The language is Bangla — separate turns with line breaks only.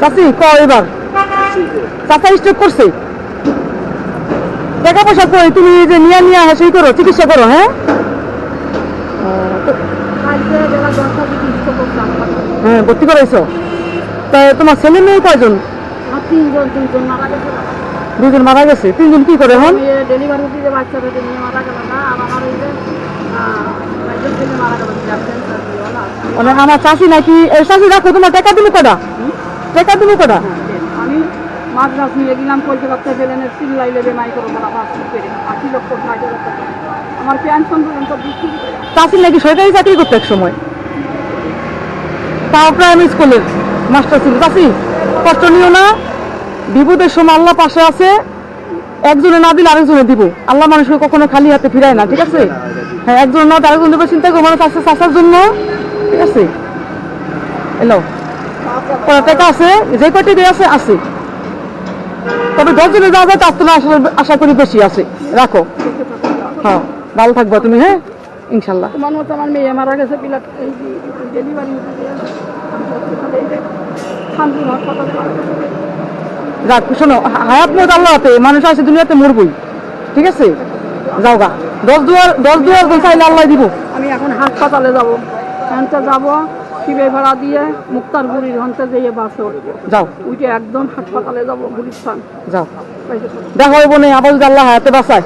চাচি ক এবার। চাচা স্ট্রোক করছে। টাকা পয়সা কই? তুমি যে নিয়ে নিয়ে সেই করো চিকিৎসা করো হ্যাঁ? হ্যাঁ ভর্তি করাইছো? তাই তোমার ছেলে মেয়ে কয়জন? দুজন মারা গেছে। তিনজন কি করে এখন? মানে আমার চাষি নাকি এই চাষি রাখো তোমার টাকা দিলে কটা টাকা দিলে কটা
আমি মাদ্রাস নিয়ে গেলাম কলকাতা লেবে আশি লক্ষ ষাট আমার পেনশন পর্যন্ত বিক্রি
নাকি সরকারি চাকরি করতো এক সময়? তাও প্রাইমারি স্কুলের মাস্টার ছিল। চাষি কষ্ট নিও না। বিপদের সময় আল্লাহ পাশে আছে। একজনে না দিলে আরেকজনে দিব। আল্লাহ মানুষকে কখনো খালি হাতে ফিরায় না ঠিক আছে? হ্যাঁ একজন না আরেকজন দেবে। চিন্তা করব মানুষ আছে চাষার জন্য ঠিক আছে? এলো টাকা আছে যে কটি দিয়ে আছে আছে। তবে দশজনে যা যায় তার তুলনায় আশা করি বেশি আছে। রাখো। হ্যাঁ ভালো থাকব তুমি হ্যাঁ? ইনশাল্লাহ।
তোমার মতো আমার মেয়ে মারা গেছে এই ডেলিভারি।
যাক শোনো হায়াত মত মানুষ আছে দুনিয়াতে মরবই। ঠিক আছে? যাও গা। দশ দুয়ার দশ দুয়ার চাইলে আল্লাহ দিব।
আমি এখন হাসপাতালে যাব। যাব শিবে ভাড়া দিয়ে? মুক্তারপুরীর হন্তে যেয়ে বাস
যাও।
উইটে একদম হাসপাতালে যাব গুলিস্তান।
যাও। দেখো বোনে আবার যদি আল্লাহ হাতে বাঁচায়।